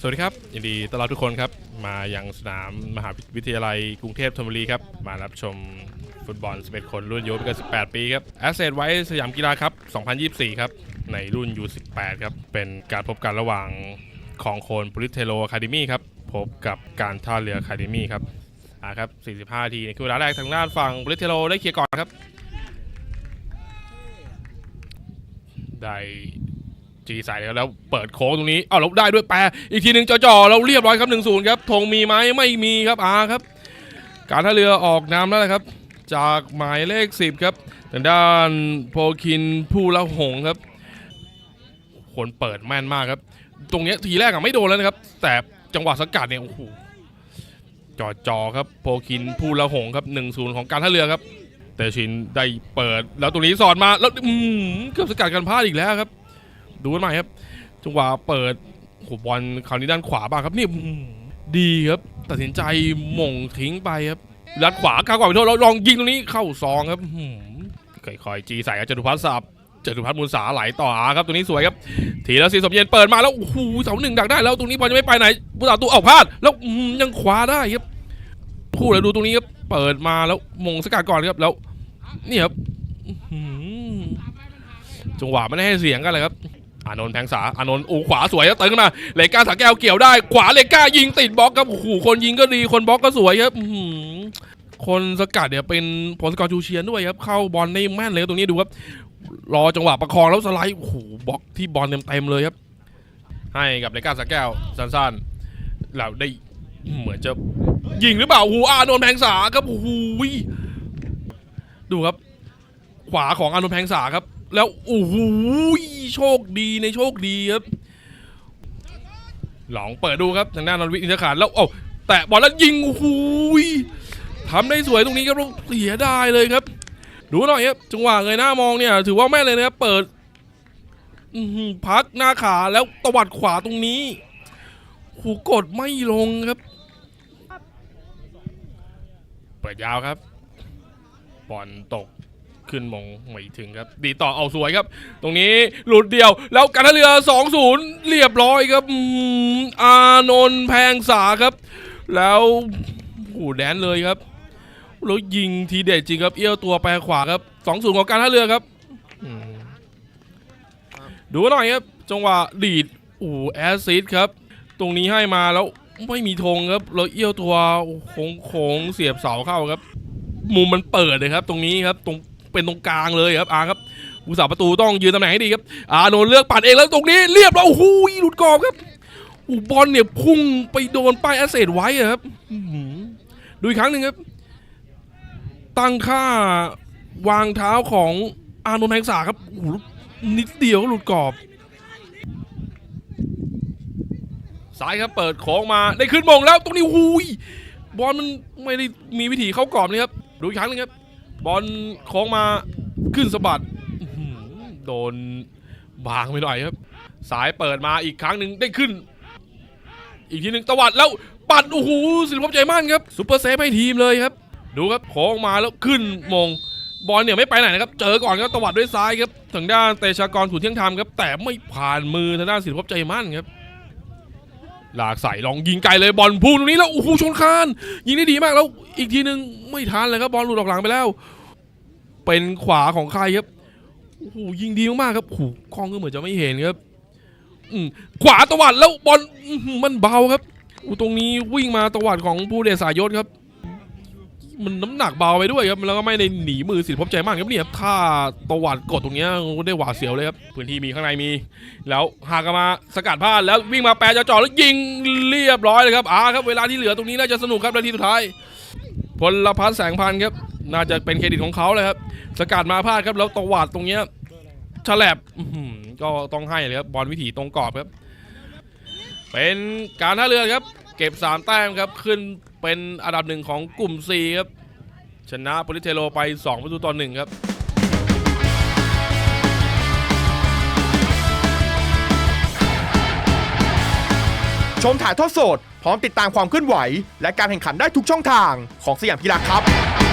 สวัสดีครับยินดีต้อนรับทุกคนครับ มาอยังสนามมหาวิทยาลัยกรุงเทพธนบุรีครับ มารับชมฟุตบอล 11 คนรุ่นอายุไม่เกิน18 ปีครับแอสเซทไว้สยามกีฬาครับ 2024 ครับ ในรุ่น U18 ครับ เป็นการพบกันระหว่างของโคนบริเทโลอะคาเดมี่ครับ พบกับการท่าเรืออะคาเดมี่ครับอ่าครับ 45 ทีในครึ่งเวลาแรกทางด้านฝั่งบริเทโลได้เคลียร์ก่อนครับ ได้ จีใส่แล้วแล้วเปิดโค้งตรงนี้เอาล้วได้ด้วยแปรอีกทีหนึ่งจ่อๆแล้วเรียบร้อยครับ1นศูนย์ครับธงมีไหมไม่มีครับอาครับ การท่าเรือออกน้ำแล้วนะครับ จากหมายเลข 10 ครับทางด้านโพคินผู้ละหงครับคนเปิดแม่นมากครับ ตรงนี้ทีแรกอะไม่โดนแล้วนะครับ แต่จังหวะสกัดเนี่ยโอ้โหจ่อๆครับโพคินผู้ละหงครับ1นศูนย์ของการท่าเรือครับแต่ชินได้เปิดแล้วตรงนี้สอดมาแล้วอืมเกือบสกัดกันพลาดอีกแล้วครับ ดูกันใหม่ครับ จังหวะเปิดโหบอลคราวนี้ด้านขวาบ้างครับนี่อื้อหือดีครับ ตัดสินใจหม่งทิ้งไปครับด้านขวากากว่าไปโทษแล้วลองยิงตรงนี้เข้าซองครับอื้อหือค่อยๆจีใส่ครับจตุพัฒน์สับจตุพัฒน์มูลสาไหลต่ออาครับตรงนี้สวยครับ ทีแล้วสีสมเย็นเปิดมาแล้วโอ้โหเสาหนึ่งดักได้แล้วตรงนี้บอลจะไม่ไปไหนผู้สาวตัวเอาพลาด แล้วอื้อหือยังคว้าได้ครับคู่แล้วดูตรงนี้ครับเปิดมาแล้วหมงสกัดก่อนครับแล้วนี่ครับอื้อหือจังหวะไม่ได้ให้เสียงกันเลยครับ อานนท์แทงสาอานนท์โอ้ขวาสวยครับเติมขึ้นมาเลก้าสาแก้วเกี่ยวได้ ขวาเลก้ายิงติดบล็อกครับโอ้โหคนยิงก็ดีคนบล็อกก็สวยครับคนสกัดเนี่ยเป็นผลสกอร์ชูเชียนด้วยครับ เข้าบอลได้แม่นเลยตรงนี้ดูครับรอจังหวะประคองแล้วสไลด์โอ้โหบล็อกที่บอลเต็มๆเลยครับ ให้กับเลก้าสาแก้วสั้นๆแล้วได้เหมือนจะยิงหรือเปล่าโอ้อานนท์แทงสาครับโอ้โหดูครับ ขวาของอานนท์แพงษาครับ แล้วโอ้โหโชคดีในโชคดีครับ หลองเปิดดูครับทางด้านนนทวิทย์อินทขาดแล้วโอ้แตะบอลแล้วยิงโอ้โหทำได้สวยตรงนี้ครับเสียได้เลยครับ ดูหน่อยครับจังหวะเงยหน้ามองเนี่ย ถือว่าแม่เลยนะครับเปิดพักหน้าขาแล้วตวัดขวาตรงนี้หูกดไม่ลงครับ เปิดยาวครับบอลตก ขึ้นมองไม่ถึงครับ ดีต่อเอาสวยครับ ตรงนี้หลุดเดียว แล้วการท่าเรือ 2-0 เรียบร้อยครับอานนท์แพงสาครับ แล้วโอ้โหแดนเลยครับแล้วยิงทีเด็ดจริงครับ เอี้ยวตัวไปขวาครับ 2-0 ของการท่าเรือครับดูหน่อยครับ จังหวะดีดโอ้แอสซิดครับ ตรงนี้ให้มาแล้วไม่มีธงครับแล้วเอี้ยวตัวโค้งเสียบเสาเข้าครับ มุมมันเปิดเลยครับ ตรงนี้ครับ ตรง เป็นตรงกลางเลยครับอาครับผู้สาประตูต้องยืนตำแหน่งให้ดีครับอาโนนเลือกปัดเองแล้วตรงนี้เรียบร้อยโอ้โหหลุดกรอบครับอูบอลเนี่ยพุ่งไปโดนป้ายแอสเซทไว้ครับดูอีกครั้งหนึ่งครับ ตั้งค่าวางเท้าของอานนท์แพงษาครับโอ้โหนิดเดียวก็หลุดกรอบซ้ายครับเปิดโค้งมาได้ขึ้นมงแล้วตรงนี้หูยบอลมันไม่ได้มีวิธีเข้ากรอบนี่ครับดูอีกครั้งหนึงครับ บอลโค้งมาขึ้นสะบัดโดนบางไปหน่อยครับ สายเปิดมาอีกครั้งหนึ่งได้ขึ้น อีกทีหนึ่งตวัดแล้วปัดโอ้โหศิลปภพใจมั่นครับซุปเปอร์เซฟให้ทีมเลยครับ ดูครับโค้งมาแล้วขึ้นมงบอลเนี่ยไม่ไปไหนนะครับ เจอก่อนครับตวัดด้วยซ้ายครับทางด้านเตชากรขุนเที่ยงธรรมครับ แต่ไม่ผ่านมือทางด้านศิลปภพใจมั่นครับ ลากใส่ลองยิงไกลเลยบอลพุ่งตรงนี้แล้วโอ้โหชนคาน ยิงได้ดีมากแล้วอีกทีหนึ่งไม่ทันเลยครับบอลหลุดออกหลังไปแล้ว เป็นขวาของใครครับโอ้โหยิงดีมากๆครับโอ้โหกล้องก็เหมือนจะไม่เห็นครับอืมขวาตวัดแล้วบอลมันเบาครับอู้ตรงนี้วิ่งมาตวัดของผู้เดชสายยศครับ มันน้ำหนักเบาไปด้วยครับแล้วก็ไม่ได้หนีมือสิทธิภพใจมากครับเนี่ยถ้าตวัดกดตรงเนี้ยได้หวาดเสียวเลยครับพื้นที่มีข้างในมี แล้วหากมาสกัดพลาดแล้ววิ่งมาแปรจะจ่อแล้วยิงเรียบร้อยเลยครับอ่าครับเวลาที่เหลือตรงนี้น่าจะสนุกครับนาทีสุดท้ายพลพัฒน์แสงพันธ์ครับ น่าจะเป็นเครดิตของเขาเลยครับ สกัดมาพลาดครับแล้วตวัดตรงเนี้ยฉลับก็ต้องให้เลยครับบอลวิถีตรงกรอบครับ เป็นการท่าเรือครับ เก็บ 3 แต้มครับขึ้นเป็นอันดับหนึ่งของกลุ่ม C ครับชนะโปลิเทโลไป 2 ประตูต่อหนึ่งครับชมถ่ายทอดสด พร้อมติดตามความเคลื่อนไหว และการแข่งขันได้ทุกช่องทางของสยามกีฬาครับ